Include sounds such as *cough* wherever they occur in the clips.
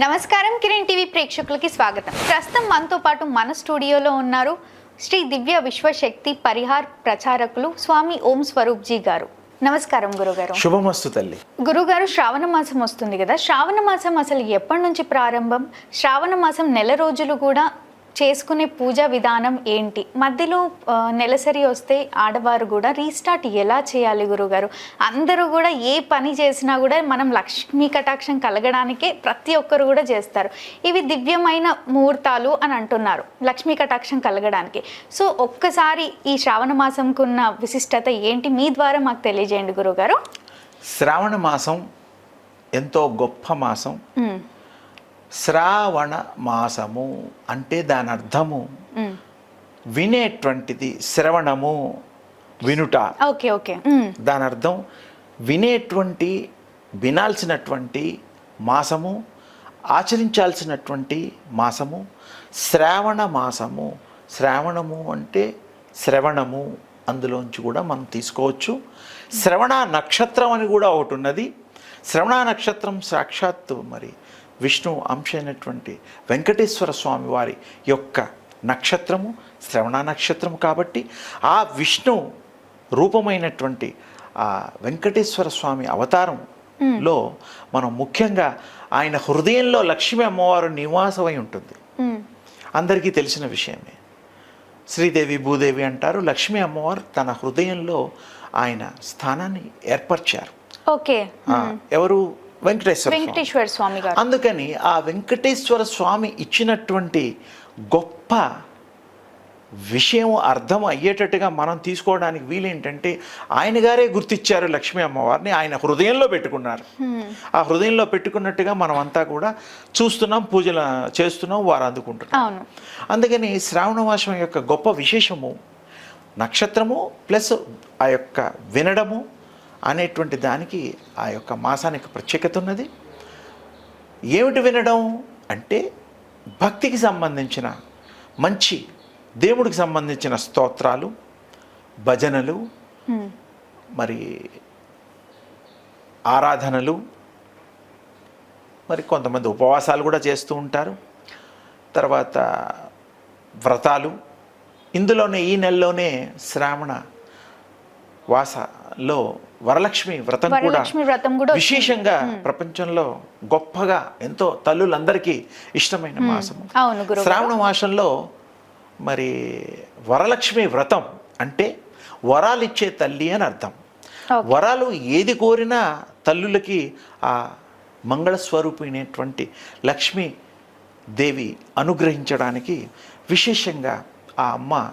నమస్కారం కిరణ్ టీవీ ప్రేక్షకులకి స్వాగతం. ప్రస్తుతం మనతో పాటు మన స్టూడియోలో ఉన్నారు శ్రీ దివ్య విశ్వశక్తి పరిహార్ ప్రచారకులు స్వామి ఓం స్వరూప్జీ గారు. నమస్కారం గురుగారు. శుభమస్తు తల్లి. గురుగారు శ్రావణ మాసం వస్తుంది కదా. శ్రావణ మాసం అసలు ఎప్పటి నుంచి ప్రారంభం? శ్రావణ మాసం నెల రోజులు కూడా చేసుకునే పూజా విధానం ఏంటి? మధ్యలో నెలసరి వస్తే ఆడవారు కూడా రీస్టార్ట్ ఎలా చేయాలి గురుగారు? అందరూ కూడా ఏ పని చేసినా కూడా మనం లక్ష్మీ కటాక్షం కలగడానికే ప్రతి ఒక్కరు కూడా చేస్తారు. ఇవి దివ్యమైన ముహూర్తాలు అని అంటున్నారు లక్ష్మీ కటాక్షం కలగడానికి. సో ఒక్కసారి ఈ శ్రావణ మాసంకు ఉన్న విశిష్టత ఏంటి? మీ ద్వారా మాకు తెలియజేయండి గురుగారు. శ్రావణ మాసం ఎంతో గొప్ప మాసం. శ్రావణ మాసము అంటే దాని అర్థము. వినేటువంటిది శ్రవణము వినుట. Okay okay. దాని అర్థం వినేటువంటి వినాల్సినటువంటి మాసము ఆచరించాల్సినటువంటి మాసము శ్రావణ మాసము. శ్రావణము అంటే శ్రవణము. అందులోంచి కూడా మనం తీసుకోవచ్చు. శ్రవణ నక్షత్రం అని కూడా ఒకటి ఉన్నది. శ్రవణ నక్షత్రం సాక్షాత్తు మరి విష్ణు అంశ అయినటువంటి వెంకటేశ్వర స్వామి వారి యొక్క నక్షత్రము శ్రవణ నక్షత్రం కాబట్టి ఆ విష్ణు రూపమైనటువంటి ఆ వెంకటేశ్వర స్వామి అవతారంలో మనం ముఖ్యంగా ఆయన హృదయంలో లక్ష్మీ అమ్మవారు నివాసమై ఉంటుంది. అందరికీ తెలిసిన విషయమే. శ్రీదేవి భూదేవి అంటారు లక్ష్మీ అమ్మవారు తన హృదయంలో ఆయన స్థానాన్ని ఏర్పరిచారు. ఓకే. ఎవరు? వెంకటేశ్వర స్వామి. వెంకటేశ్వర స్వామి గారు. అందుకని ఆ వెంకటేశ్వర స్వామి ఇచ్చినటువంటి గొప్ప విషయం అర్థం అయ్యేటట్టుగా మనం తీసుకోవడానికి వీలేంటంటే ఆయన గారే గుర్తిచ్చారు లక్ష్మీ అమ్మవారిని. ఆయన హృదయంలో పెట్టుకున్నారు. ఆ హృదయంలో పెట్టుకున్నట్టుగా మనం అంతా కూడా చూస్తున్నాం పూజలు చేస్తున్నాం వారు అందుకుంటున్నాం అందుకని శ్రావణ మాసం యొక్క గొప్ప విశేషము నక్షత్రము ప్లస్ ఆ యొక్క వినడము అనేటువంటి దానికి ఆ యొక్క మాసానికి ప్రత్యేకత ఉన్నది. ఏమిటి వినడం అంటే భక్తికి సంబంధించిన మంచి దేవుడికి సంబంధించిన స్తోత్రాలు భజనలు. మరి ఆరాధనలు మరి కొంతమంది ఉపవాసాలు కూడా చేస్తూ ఉంటారు. తర్వాత వ్రతాలు. ఇందులోనే ఈ నెలలోనే శ్రావణ వాసలో వరలక్ష్మి వ్రతం కూడా. విశేషంగా ప్రపంచంలో గొప్పగా ఎంతో తల్లులందరికీ ఇష్టమైన మాసము. శ్రావణ మాసంలో మరి వరలక్ష్మి వ్రతం అంటే వరాలిచ్చే తల్లి అని అర్థం. వరాలు ఏది కోరినా తల్లులకి ఆ మంగళస్వరూపిణైనటువంటి లక్ష్మీ దేవి అనుగ్రహించడానికి విశేషంగా ఆ అమ్మ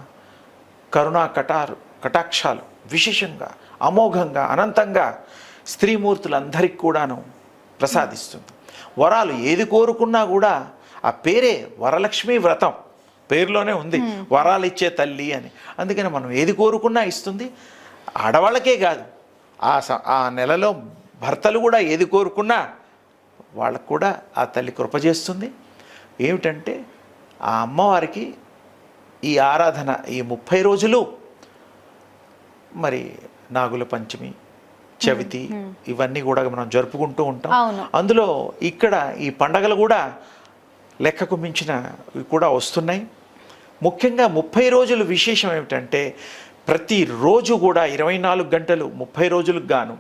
కరుణా కటారు కటాక్షాలు విశేషంగా అమోఘంగా అనంతంగా స్త్రీమూర్తులందరికీ కూడాను ప్రసాదిస్తుంది. వరాలు ఏది కోరుకున్నా కూడా ఆ పేరే వరలక్ష్మి వ్రతం పేరులోనే ఉంది. వరాలు ఇచ్చే తల్లి అని. అందుకని మనం ఏది కోరుకున్నా ఇస్తుంది. ఆడవాళ్ళకే కాదు ఆ స- ఆ నెలలో భర్తలు కూడా ఏది కోరుకున్నా వాళ్ళకు కూడా ఆ తల్లి కృప చేస్తుంది. ఏమిటంటే ఆ అమ్మవారికి ఈ ఆరాధన ఈ ముప్పై రోజులు మరి నాగుల పంచమి చవితి ఇవన్నీ కూడా మనం జరుపుకుంటూ ఉంటాం. అందులో ఇక్కడ ఈ పండగలు కూడా లెక్కకు మించిన కూడా వస్తున్నాయి. ముఖ్యంగా ముప్పై రోజులు విశేషం ఏమిటంటే ప్రతిరోజు కూడా ఇరవై నాలుగు గంటలు ముప్పై రోజులకు గాను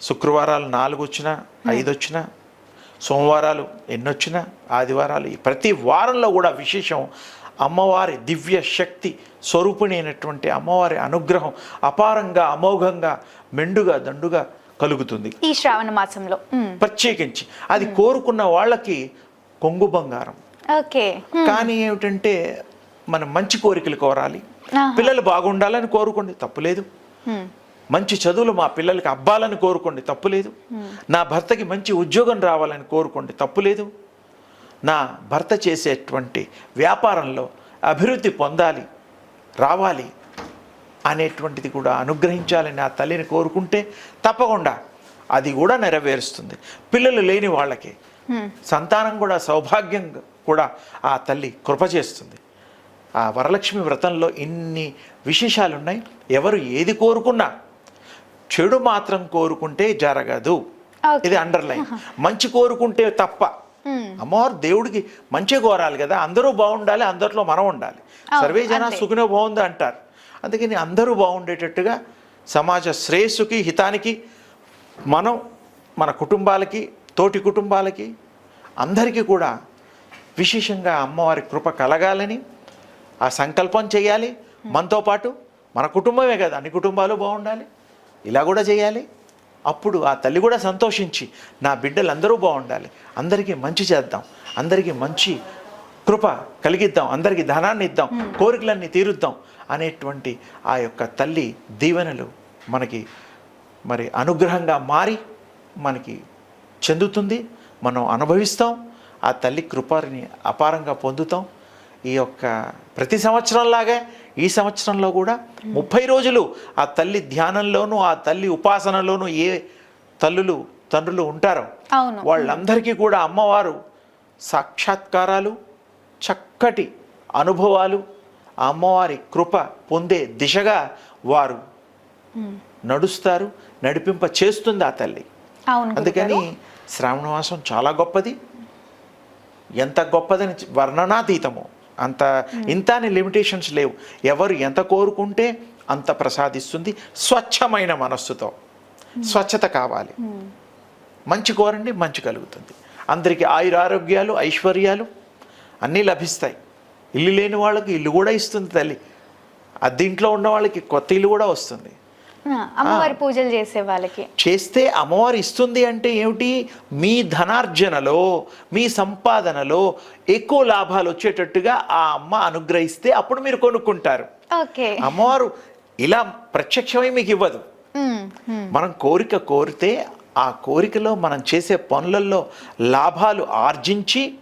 శుక్రవారాలు నాలుగు వచ్చినా ఐదు వచ్చినా సోమవారాలు ఎన్నొచ్చినా ఆదివారాలు ప్రతి వారంలో కూడా విశేషం అమ్మవారి దివ్య శక్తి స్వరూపిణి అయినటువంటి అమ్మవారి అనుగ్రహం అపారంగా అమోఘంగా మెండుగా దండుగా కలుగుతుంది. ఈ శ్రావణ మాసంలో. ప్రత్యేకించి అది కోరుకున్న వాళ్ళకి కొంగు బంగారం. ఓకే. కానీ ఏమిటంటే మనం మంచి కోరికలు కోరాలి. పిల్లలు బాగుండాలని కోరుకోండి తప్పులేదు. మంచి చదువులు మా పిల్లలకి అబ్బాలని కోరుకోండి తప్పులేదు నా భర్తకి మంచి ఉద్యోగం రావాలని కోరుకోండి తప్పులేదు నా భర్త చేసేటువంటి వ్యాపారంలో అభివృద్ధి పొందాలి రావాలి అనేటువంటిది కూడా అనుగ్రహించాలని ఆ తల్లిని కోరుకుంటే తప్పకుండా అది కూడా నెరవేరుస్తుంది. పిల్లలు లేని వాళ్ళకి. సంతానం కూడా సౌభాగ్యం కూడా ఆ తల్లి కృప చేస్తుంది. ఆ వరలక్ష్మి వ్రతంలో ఇన్ని విశేషాలు ఉన్నాయి ఎవరు ఏది కోరుకున్నా చెడు మాత్రం కోరుకుంటే జరగదు. ఇది అండర్లైన్ మంచి కోరుకుంటే తప్ప అమ్మవారు దేవుడికి మంచి కోరాలి కదా. అందరూ బాగుండాలి అందరిలో మనం ఉండాలి. సర్వే జన. సుఖినో బాగుంది అంటారు. అందుకని అందరూ బాగుండేటట్టుగా సమాజ శ్రేయస్సుకి హితానికి మనం మన కుటుంబాలకి తోటి కుటుంబాలకి అందరికీ కూడా విశేషంగా అమ్మవారి కృప కలగాలని ఆ సంకల్పం చేయాలి. మనతో పాటు మన కుటుంబమే కదా. అన్ని కుటుంబాలు బాగుండాలి. ఇలా కూడా చేయాలి. అప్పుడు ఆ తల్లి కూడా సంతోషించి నా బిడ్డలందరూ బాగుండాలి. అందరికీ మంచి చేద్దాం. అందరికీ మంచి కృప కలిగిద్దాం. అందరికీ ధనాన్ని ఇద్దాం. కోరికలన్నీ తీరుద్దాం. అనేటువంటి ఆ యొక్క తల్లి దీవెనలు మనకి మరి అనుగ్రహంగా మారి మనకి చెందుతుంది. మనం అనుభవిస్తాం. ఆ తల్లి కృపని అపారంగా పొందుతాం. ఈ యొక్క ప్రతి సంవత్సరంలాగే ఈ సంవత్సరంలో కూడా ముప్పై రోజులు ఆ తల్లి ధ్యానంలోనూ ఆ తల్లి ఉపాసనలోనూ ఏ తల్లులు తండ్రులు ఉంటారో వాళ్ళందరికీ కూడా అమ్మవారు సాక్షాత్కారాలు చక్కటి అనుభవాలు అమ్మవారి కృప పొందే దిశగా వారు నడుస్తారు నడిపింప చేస్తుంది ఆ తల్లి. అవును అందుకని శ్రావణ మాసం చాలా గొప్పది. ఎంత గొప్పదని వర్ణనాతీతము. అంత ఇంత అని లిమిటేషన్స్ లేవు. ఎవరు ఎంత కోరుకుంటే అంత ప్రసాదిస్తుంది. స్వచ్ఛమైన మనస్సుతో. స్వచ్ఛత కావాలి. మంచి కోరండి మంచి కలుగుతుంది. అందరికీ ఆయురారోగ్యాలు ఐశ్వర్యాలు అన్నీ లభిస్తాయి. ఇల్లు లేని వాళ్ళకి ఇల్లు కూడా ఇస్తుంది తల్లి. అద్దీంట్లో ఉన్న వాళ్ళకి కొత్త ఇల్లు కూడా వస్తుంది. అమ్మవారి పూజలు చేసే వాళ్ళకి. చేస్తే అమ్మవారు ఇస్తుంది అంటే ఏమిటి? మీ ధనార్జనలో మీ సంపాదనలో ఎక్కువ లాభాలు వచ్చేటట్టుగా ఆ అమ్మ అనుగ్రహిస్తే అప్పుడు మీరు కొనుక్కుంటారు. ఓకే. అమ్మవారు ఇలా ప్రత్యక్షమై మీకు ఇవ్వదు. మనం కోరిక కోరితే ఆ కోరికలో మనం చేసే పనులలో లాభాలు ఆర్జించి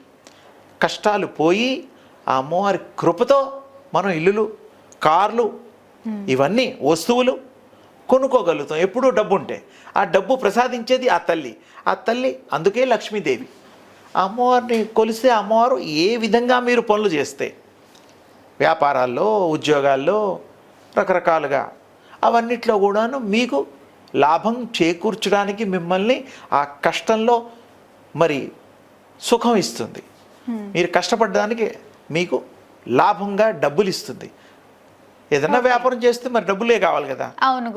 కష్టాలు పోయి ఆ అమ్మవారి కృపతో మనం ఇల్లులు కార్లు ఇవన్నీ వస్తువులు కొనుక్కోగలుగుతాం. ఎప్పుడూ డబ్బు ఉంటే ఆ డబ్బు ప్రసాదించేది ఆ తల్లి. ఆ తల్లి అందుకే లక్ష్మీదేవి. ఆ అమ్మవారిని కొలిస్తే అమ్మవారు ఏ విధంగా మీరు పనులు చేస్తే వ్యాపారాల్లో ఉద్యోగాల్లో రకరకాలుగా అవన్నిట్లో కూడాను మీకు లాభం చేకూర్చడానికి మిమ్మల్ని ఆ కష్టంలో మరి సుఖం ఇస్తుంది. మీరు కష్టపడడానికి మీకు లాభంగా డబ్బులు ఇస్తుంది ఏదన్నా వ్యాపారం చేస్తే మరి డబ్బులే కావాలి కదా.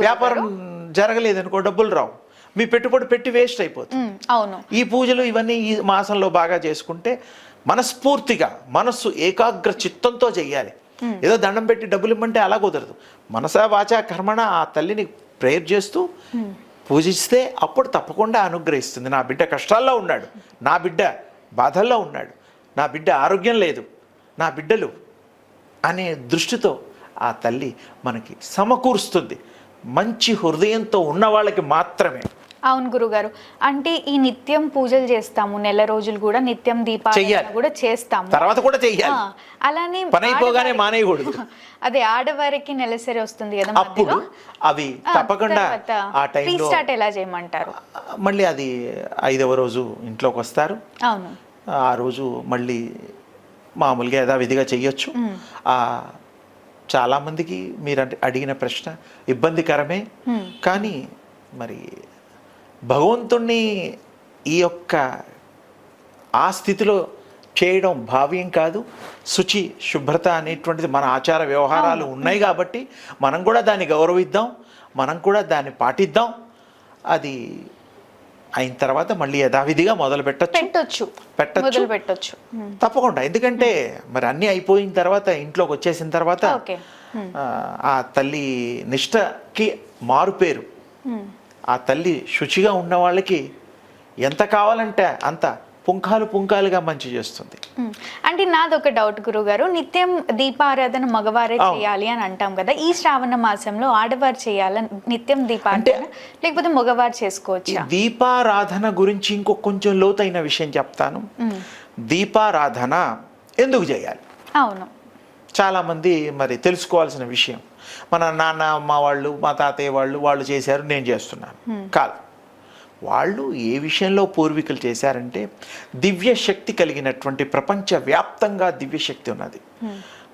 వ్యాపారం జరగలేదనుకో డబ్బులు రావు. మీ పెట్టుబడి పెట్టి వేస్ట్ అయిపోతుంది. అవును. ఈ పూజలు ఇవన్నీ ఈ మాసంలో బాగా చేసుకుంటే మనస్ఫూర్తిగా మనస్సు ఏకాగ్ర చిత్తంతో చెయ్యాలి ఏదో దండం పెట్టి డబ్బులు ఇమ్మంటే అలా కుదరదు. మనసా వాచా కర్మణ ఆ తల్లిని ప్రేయర్ చేస్తూ పూజిస్తే అప్పుడు తప్పకుండా అనుగ్రహిస్తుంది. నా బిడ్డ కష్టాల్లో ఉన్నాడు. నా బిడ్డ బాధల్లో ఉన్నాడు. నా బిడ్డ ఆరోగ్యం లేదు. నా బిడ్డలు అనే దృష్టితో ఆ తల్లి మనకి సమకూరుస్తుంది. మంచి హృదయంతో ఉన్న వాళ్ళకి మాత్రమే. అవును గురుగారు. అంటే ఈ నిత్యం పూజలు చేస్తాము నెల రోజులు కూడా నిత్యం చెయ్యాలి. కూడా చేస్తాము. తర్వాత కూడా చెయ్యాలి. ఆ, అలానే పని అయిపోగానే ఆడవారి- మానేయకూడదు. *laughs* అదే ఆడవారికి నెలసరి వస్తుంది కదా అప్పుడు అవి తప్పకుండా ఆ టైంలో స్టార్ట్ ఎలా చేయమంటారు? మళ్ళీ అది ఐదవ రోజు ఇంట్లోకి వస్తారు. అవును. ఆ రోజు మళ్ళీ మామూలుగా యథావిధిగా చెయ్యొచ్చు. ఆ చాలామందికి మీరు అడిగిన ప్రశ్న ఇబ్బందికరమే. కానీ మరి భగవంతుణ్ణి ఈ యొక్క ఆ స్థితిలో చేయడం భావ్యం కాదు. శుచి శుభ్రత అనేటువంటిది మన ఆచార వ్యవహారాలు ఉన్నాయి కాబట్టి మనం కూడా దాన్ని గౌరవిద్దాం. మనం కూడా దాన్ని పాటిద్దాం. అది అయిన తర్వాత మళ్ళీ యథావిధిగా మొదలు పెట్టచ్చు. పెట్టొచ్చు? పెట్టొచ్చు. మొదలు పెట్టొచ్చు ఉమ్, తప్పకుండా. ఎందుకంటే మరి అన్నీ అయిపోయిన తర్వాత ఇంట్లోకి వచ్చేసిన తర్వాత ఓకే. ఆ, తల్లి నిష్టకి మారు పేరు ఉమ్, ఆ తల్లి శుచిగా ఉన్న వాళ్ళకి ఎంత కావాలంటే అంత పుంఖాలు పుంఖాలుగా మంచి చేస్తుంది. అంటే నాది ఒక డౌట్ గురుగారు నిత్యం దీపారాధన మగవారే. చేయాలి అని అంటాం కదా ఈ శ్రావణ మాసంలో ఆడవారు చేయాలని నిత్యం దీపారాధన లేకపోతే మగవారు చేసుకోవచ్చా? దీపారాధన గురించి ఇంకో కొంచెం లోతైన విషయం చెప్తాను. దీపారాధన ఎందుకు చేయాలి? అవును. చాలామంది మరి తెలుసుకోవాల్సిన విషయం మన నాన్న అమ్మ వాళ్ళు మా తాతయ్య వాళ్ళు వాళ్ళు చేశారు నేను చేస్తున్నాను. కాదు. వాళ్ళు ఏ విషయంలో పూర్వీకులు చేశారంటే దివ్య శక్తి కలిగినటువంటి ప్రపంచ వ్యాప్తంగా దివ్య శక్తి ఉన్నది.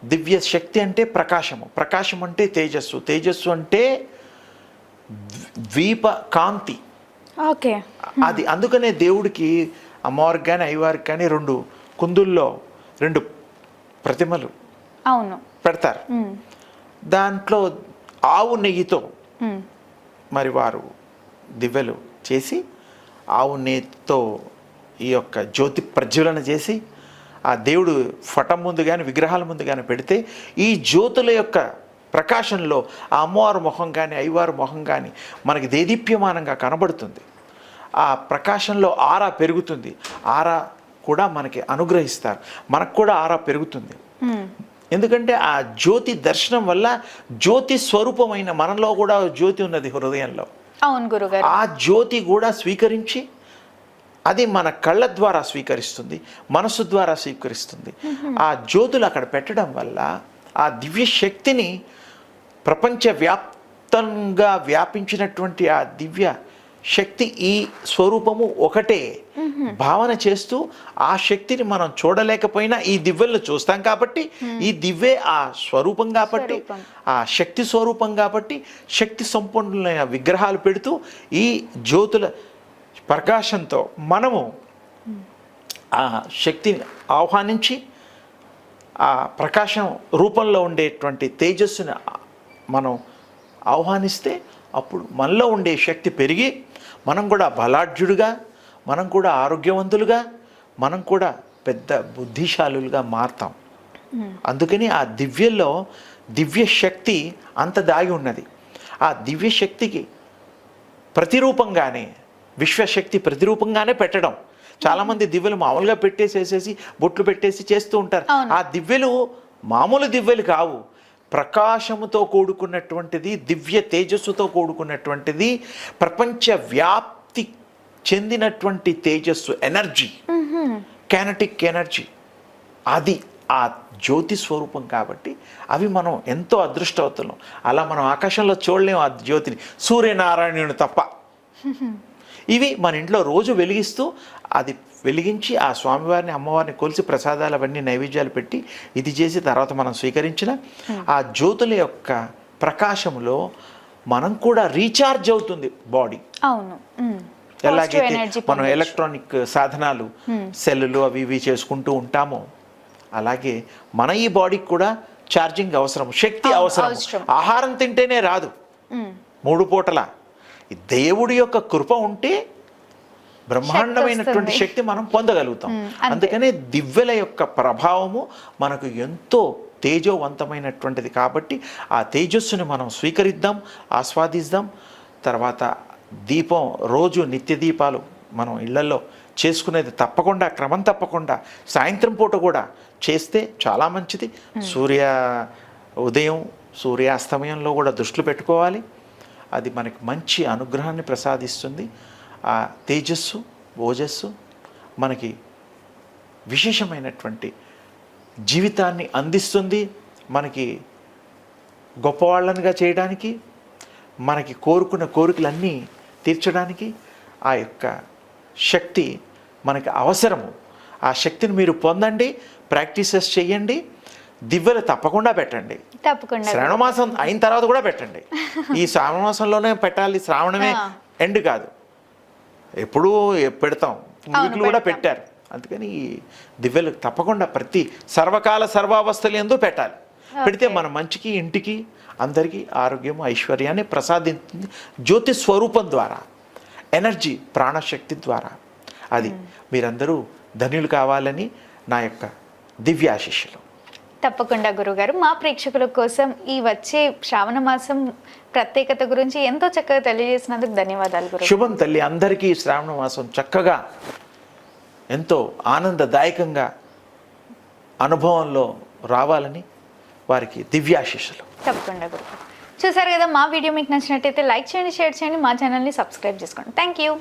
దివ్య శక్తి అంటే ప్రకాశము. ప్రకాశం అంటే తేజస్సు. తేజస్సు అంటే ద్వీప కాంతి. ఓకే. అది అందుకనే దేవుడికి అమ్మవారికి కానీ అయ్యవారికి కానీ రెండు కుందుల్లో రెండు ప్రతిమలు అవును. పెడతారు. ఉమ్, దాంట్లో ఆవు నెయ్యితో ఉమ్, మరి వారు దివ్యలు చేసి ఆవు నెయ్యితో ఈ యొక్క జ్యోతి ప్రజ్వలన చేసి ఆ దేవుడు ఫటం ముందు కానీ విగ్రహాల ముందు కానీ పెడితే ఈ జ్యోతుల యొక్క ప్రకాశంలో ఆ అమ్మవారి మొహం కానీ అయ్యవారి మొహం కానీ మనకి దేదీప్యమానంగా కనబడుతుంది. ఆ ప్రకాశంలో ఆరా పెరుగుతుంది. ఆరా కూడా మనకి అనుగ్రహిస్తారు. మనకు కూడా ఆరా పెరుగుతుంది. ఎందుకంటే ఆ జ్యోతి దర్శనం వల్ల జ్యోతి స్వరూపమైన మనలో కూడా జ్యోతి ఉన్నది హృదయంలో. అవును గురుగారు. ఆ జ్యోతి కూడా స్వీకరించి అది మన కళ్ళ ద్వారా స్వీకరిస్తుంది మనసు ద్వారా స్వీకరిస్తుంది. ఆ జ్యోతులు అక్కడ పెట్టడం వల్ల ఆ దివ్య శక్తిని ప్రపంచ వ్యాప్తంగా వ్యాపించినటువంటి ఆ దివ్య శక్తి ఈ స్వరూపము ఒకటే. భావన చేస్తూ ఆ శక్తిని మనం చూడలేకపోయినా ఈ దివ్యలను చూస్తాం కాబట్టి ఈ దివ్యే ఆ స్వరూపం కాబట్టి. ఆ శక్తి స్వరూపం కాబట్టి శక్తి సంపన్నులైన విగ్రహాలు పెడుతూ ఈ జ్యోతుల ప్రకాశంతో మనము ఆ శక్తిని ఆహ్వానించి ఆ ప్రకాశం రూపంలో ఉండేటువంటి తేజస్సుని మనం ఆహ్వానిస్తే అప్పుడు మనలో ఉండే శక్తి పెరిగి మనం కూడా బలాఢ్యుడుగా మనం కూడా ఆరోగ్యవంతులుగా మనం కూడా పెద్ద బుద్ధిశాలులుగా మారతాం. అందుకని ఆ దివ్యలో దివ్య శక్తి అంత దాగి ఉన్నది. ఆ దివ్య శక్తికి ప్రతిరూపంగానే విశ్వశక్తి ప్రతిరూపంగానే పెట్టడం. చాలామంది దివ్యలు మామూలుగా పెట్టేసేసేసి బొట్లు పెట్టేసి చేస్తూ ఉంటారు. ఆ దివ్యలు మామూలు దివ్యలు కావు. ప్రకాశముతో కూడుకున్నటువంటిది దివ్య తేజస్సుతో కూడుకున్నటువంటిది ప్రపంచ వ్యాప్తి చెందినటువంటి తేజస్సు ఎనర్జీ. కెనటిక్ ఎనర్జీ అది ఆ జ్యోతి స్వరూపం కాబట్టి అవి మనం ఎంతో అదృష్టవంతులం. అలా మనం ఆకాశంలో చూడలేము ఆ జ్యోతిని. సూర్యనారాయణుని తప్ప. ఇవి మన ఇంట్లో రోజు వెలిగిస్తూ అది వెలిగించి ఆ స్వామివారిని అమ్మవారిని కొలిసి ప్రసాదాలు అవన్నీ నైవేద్యాలు పెట్టి ఇది చేసి తర్వాత మనం స్వీకరించిన ఆ జ్యోతుల యొక్క ప్రకాశంలో మనం కూడా రీఛార్జ్ అవుతుంది బాడీ. అవును. Positive ఎలాగైతే మనం. ఎలక్ట్రానిక్ సాధనాలు సెల్లులు అవి ఇవి చేసుకుంటూ ఉంటామో అలాగే మన ఈ బాడీకి కూడా ఛార్జింగ్ అవసరం శక్తి అవసరం. ఆహారం తింటేనే రాదు. మూడు పూటల. దేవుడి యొక్క కృప ఉంటే బ్రహ్మాండమైనటువంటి. శక్తి మనం పొందగలుగుతాం. అందుకనే దివ్యల యొక్క ప్రభావము మనకు ఎంతో తేజోవంతమైనటువంటిది కాబట్టి ఆ తేజస్సుని మనం స్వీకరిద్దాం ఆస్వాదిద్దాం. తర్వాత దీపం రోజు నిత్య దీపాలు మనం ఇళ్ళలో చేసుకునేది తప్పకుండా క్రమం తప్పకుండా. సాయంత్రం పూట కూడా చేస్తే చాలా మంచిది. సూర్య ఉదయం సూర్యాస్తమయంలో కూడా దృష్టిలో పెట్టుకోవాలి. అది మనకి మంచి అనుగ్రహాన్ని ప్రసాదిస్తుంది. ఆ తేజస్సు ఓజస్సు మనకి విశేషమైనటువంటి జీవితాన్ని అందిస్తుంది. మనకి గొప్పవాళ్ళనిగా చేయడానికి మనకి కోరుకున్న కోరికలన్నీ తీర్చడానికి ఆ యొక్క శక్తి మనకి అవసరము. ఆ శక్తిని మీరు పొందండి ప్రాక్టీసెస్ చేయండి దివ్యలు తప్పకుండా పెట్టండి. తప్పకుండా శ్రావణ మాసం అయిన తర్వాత కూడా పెట్టండి. ఈ శ్రావణ మాసంలోనే పెట్టాలి శ్రావణమే. *laughs* ఎండ్ కాదు. ఎప్పుడూ పెడతాం. పూర్వీకులు కూడా. పెట్టారు. అందుకని ఈ దివ్యలు తప్పకుండా ప్రతి సర్వకాల సర్వావస్థలు ఎందు పెట్టాలి. పెడితే మన మంచికి ఇంటికి అందరికీ ఆరోగ్యం ఐశ్వర్యాన్ని ప్రసాదించింది జ్యోతి స్వరూపం ద్వారా ఎనర్జీ ప్రాణశక్తి ద్వారా. అది మీరందరూ ధన్యులు కావాలని నా యొక్క దివ్యాశిష్యులు తప్పకుండా గురుగారు. మా ప్రేక్షకుల కోసం ఈ వచ్చే శ్రావణ మాసం ప్రత్యేకత గురించి ఎంతో చక్కగా తెలియజేసినందుకు ధన్యవాదాలు గురు శుభం తల్లి అందరికీ శ్రావణ మాసం చక్కగా ఎంతో ఆనందదాయకంగా అనుభవంలో రావాలని వారికి దివ్యాశిష్యులు తప్పకుండా గురుగారు. చూసారు కదా మా వీడియో మీకు నచ్చినట్టయితే లైక్ చేయండి షేర్ చేయండి మా ఛానల్ని సబ్స్క్రైబ్ చేసుకోండి. Thank you